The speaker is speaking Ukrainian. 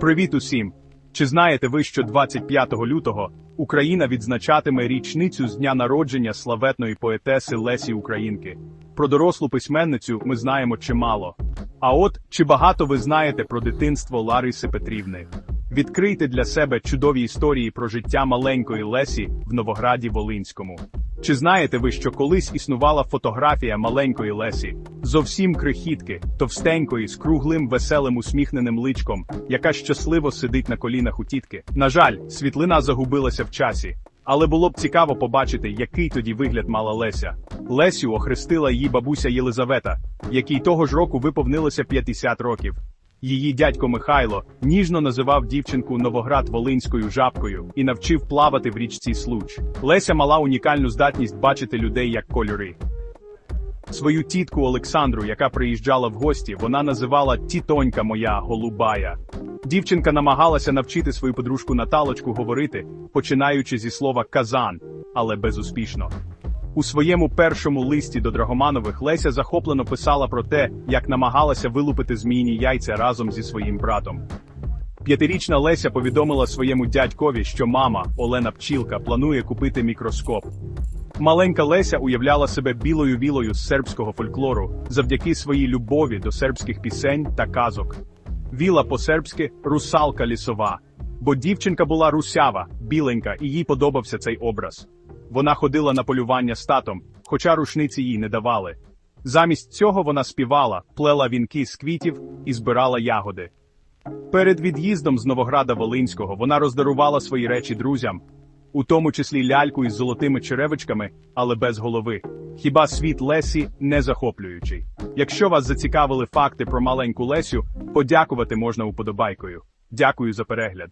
Привіт усім! Чи знаєте ви, що 25 лютого Україна відзначатиме річницю з дня народження славетної поетеси Лесі Українки? Про дорослу письменницю ми знаємо чимало. А от чи багато ви знаєте про дитинство Лариси Петрівни? Відкрийте для себе чудові історії про життя маленької Лесі в Новограді Волинському. Чи знаєте ви, що колись існувала фотографія маленької Лесі, зовсім крихітки, товстенької, з круглим веселим усміхненим личком, яка щасливо сидить на колінах у тітки? На жаль, світлина загубилася в часі. Але було б цікаво побачити, який тоді вигляд мала Леся. Лесю охрестила її бабуся Єлизавета, якій того ж року виповнилося 50 років. Її дядько Михайло ніжно називав дівчинку Новоград Волинською жабкою і навчив плавати в річці Случ. Леся мала унікальну здатність бачити людей як кольори. Свою тітку Олександру, яка приїжджала в гості, вона називала тітонька моя голубая. Дівчинка намагалася навчити свою подружку Наталочку говорити, починаючи зі слова казан, але безуспішно. У своєму першому листі до Драгоманових Леся захоплено писала про те, як намагалася вилупити зміїні яйця разом зі своїм братом. П'ятирічна Леся повідомила своєму дядькові, що мама, Олена Пчілка, планує купити мікроскоп. Маленька Леся уявляла себе білою вілою з сербського фольклору завдяки своїй любові до сербських пісень та казок. Віла по-сербськи русалка лісова, бо дівчинка була русява, біленька, і їй подобався цей образ. Вона ходила на полювання з татом, хоча рушниці їй не давали. Замість цього вона співала, плела вінки з квітів і збирала ягоди. Перед від'їздом з Новограда Волинського вона роздарувала свої речі друзям, у тому числі ляльку із золотими черевичками, але без голови. Хіба світ Лесі не захоплюючий? Якщо вас зацікавили факти про маленьку Лесю, подякувати можна уподобайкою. Дякую за перегляд.